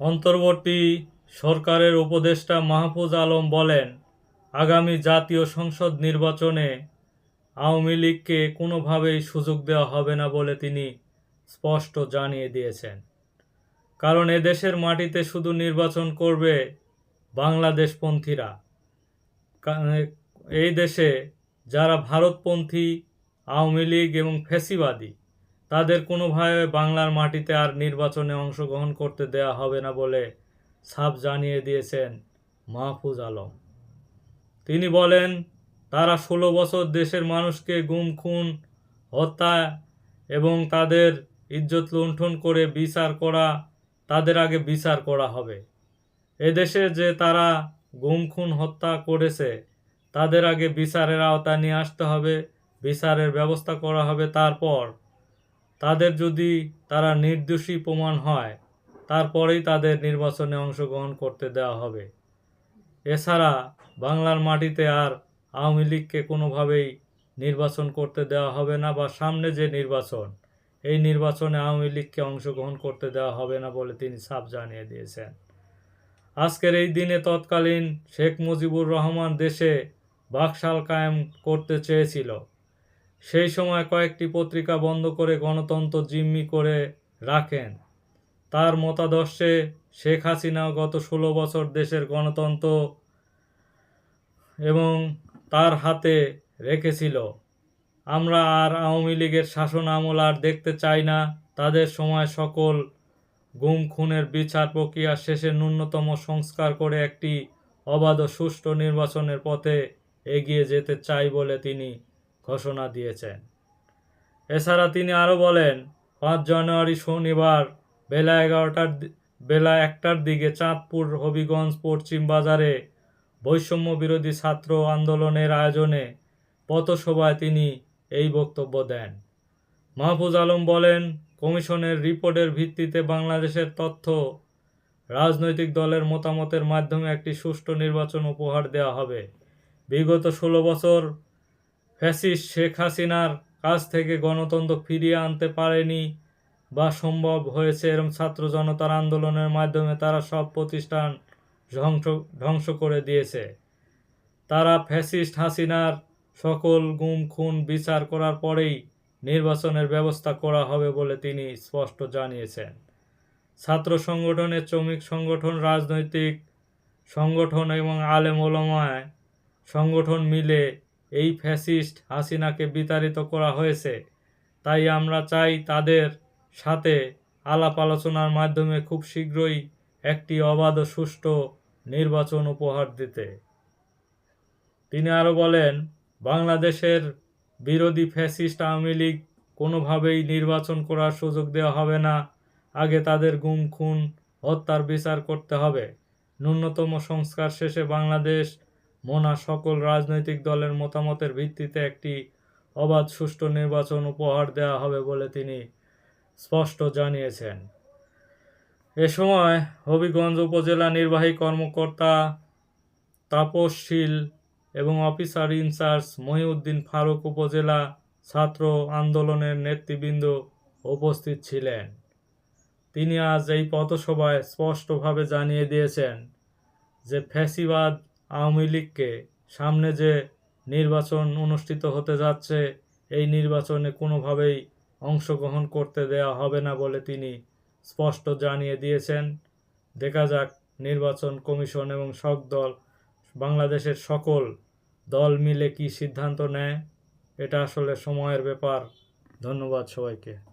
অন্তর্বর্তী সরকারের উপদেষ্টা মাহফুজ আলম বলেন, আগামী জাতীয় সংসদ নির্বাচনে আওয়ামী লীগকে কোনোভাবেই সুযোগ দেওয়া হবে না বলে তিনি স্পষ্ট জানিয়ে দিয়েছেন। কারণ এদেশের মাটিতে শুধু নির্বাচন করবে বাংলাদেশপন্থীরা। এই দেশে যারা ভারতপন্থী, আওয়ামী লীগ এবং ফ্যাসিবাদী তাদের কোনোভাবে বাংলার মাটিতে আর নির্বাচনে অংশগ্রহণ করতে দেওয়া হবে না বলে সাফ জানিয়ে দিয়েছেন মাহফুজ আলম। তিনি বলেন, তারা ষোলো বছর দেশের মানুষকে গুম, খুন, হত্যা এবং তাদের ইজ্জত লুণ্ঠন করে বিচার করা, তাদের আগে বিচার করা হবে। এদেশে যে তারা গুম, খুন, হত্যা করেছে, তাদের আগে বিচারের আওতা নিয়ে আসতে হবে, বিচারের ব্যবস্থা করা হবে তারপর তাদের যদি তারা নির্দোষী প্রমাণ হয়, তারপরেই তাদের নির্বাচনে অংশগ্রহণ করতে দেওয়া হবে। এছাড়া বাংলার মাটিতে আর আওয়ামী লীগকে কোনোভাবেই নির্বাচন করতে দেওয়া হবে না বা সামনে যে নির্বাচন, এই নির্বাচনে আওয়ামী লীগকে অংশগ্রহণ করতে দেওয়া হবে না বলে তিনি সাফ জানিয়ে দিয়েছেন। আজকের এই দিনে তৎকালীন শেখ মুজিবুর রহমান দেশে বাকশাল কায়েম করতে চেয়েছিল। সেই সময় কয়েকটি পত্রিকা বন্ধ করে গণতন্ত্র জিম্মি করে রাখেন। তার মতাদর্শে শেখ হাসিনা গত ষোলো বছর দেশের গণতন্ত্র এবং তার হাতে রেখেছিল। আমরা আর আওয়ামী লীগের শাসন আমল আর দেখতে চাই না। তাদের সময় সকল গুম খুনের বিচার প্রক্রিয়া শেষে ন্যূনতম সংস্কার করে একটি অবাধ সুষ্ঠু নির্বাচনের পথে এগিয়ে যেতে চাই বলে তিনি ঘোষণা দিয়েছেন। এছাড়া তিনি আরও বলেন, পাঁচ জানুয়ারি শনিবার বেলা এগারোটার বেলা একটার দিকে চাঁদপুর হবিগঞ্জ পশ্চিম বাজারে বৈষম্য বিরোধী ছাত্র আন্দোলনের আয়োজনে পথসভায় তিনি এই বক্তব্য দেন। মাহফুজ আলম বলেন, কমিশনের রিপোর্টের ভিত্তিতে বাংলাদেশের তথ্য রাজনৈতিক দলের মতামতের মাধ্যমে একটি সুষ্ঠু নির্বাচন উপহার দেওয়া হবে। বিগত ষোলো বছর ফ্যাসিস্ট শেখ হাসিনার কাছ থেকে গণতন্ত্র ফিরিয়ে আনতে পারেনি বা সম্ভব হয়েছে এরম ছাত্র জনতার আন্দোলনের মাধ্যমে তারা সব প্রতিষ্ঠান ধ্বংস ধ্বংস করে দিয়েছে। তারা ফ্যাসিস্ট হাসিনার সকল গুম, খুন, বিচার করার পরেই নির্বাচনের ব্যবস্থা করা হবে বলে তিনি স্পষ্ট জানিয়েছেন। ছাত্র সংগঠনের শ্রমিক সংগঠন, রাজনৈতিক সংগঠন এবং আলেম ওলামায় সংগঠন মিলে এই ফ্যাসিস্ট হাসিনাকে বিতাড়িত করা হয়েছে। তাই আমরা চাই তাদের সাথে আলাপ আলোচনার মাধ্যমে খুব শীঘ্রই একটি অবাধ সুষ্ঠু নির্বাচন উপহার দিতে। তিনি আরও বলেন, বাংলাদেশের বিরোধী ফ্যাসিস্ট আওয়ামী লীগ কোনোভাবেই নির্বাচন করার সুযোগ দেওয়া হবে না। আগে তাদের গুম, খুন, হত্যার বিচার করতে হবে। ন্যূনতম সংস্কার শেষে বাংলাদেশ মোনা সকল রাজনৈতিক দলের মতামতের ভিত্তিতে একটি অবাধ সুষ্ঠু নির্বাচন উপহার দেওয়া হবে বলে তিনি স্পষ্ট জানিয়েছেন। এ সময় হবিগঞ্জ উপজেলা নির্বাহী কর্মকর্তা তাপসশীল এবং অফিসার ইনচার্জ মহিউদ্দিন ফারুক উপজেলা ছাত্র আন্দোলনের নেতৃবৃন্দ উপস্থিত ছিলেন। তিনি আজ এই পথসভায় স্পষ্টভাবে জানিয়ে দিয়েছেন যে ফ্যাসিবাদ আওয়ামী লীগকে সামনে যে নির্বাচন অনুষ্ঠিত হতে যাচ্ছে, এই নির্বাচনে কোনোভাবেই অংশগ্রহণ করতে দেওয়া হবে না বলে তিনি স্পষ্ট জানিয়ে দিয়েছেন। দেখা যাক, নির্বাচন কমিশন এবং সব দল, বাংলাদেশের সকল দল মিলে কি সিদ্ধান্ত নেয়, এটা আসলে সময়ের ব্যাপার। ধন্যবাদ সবাইকে।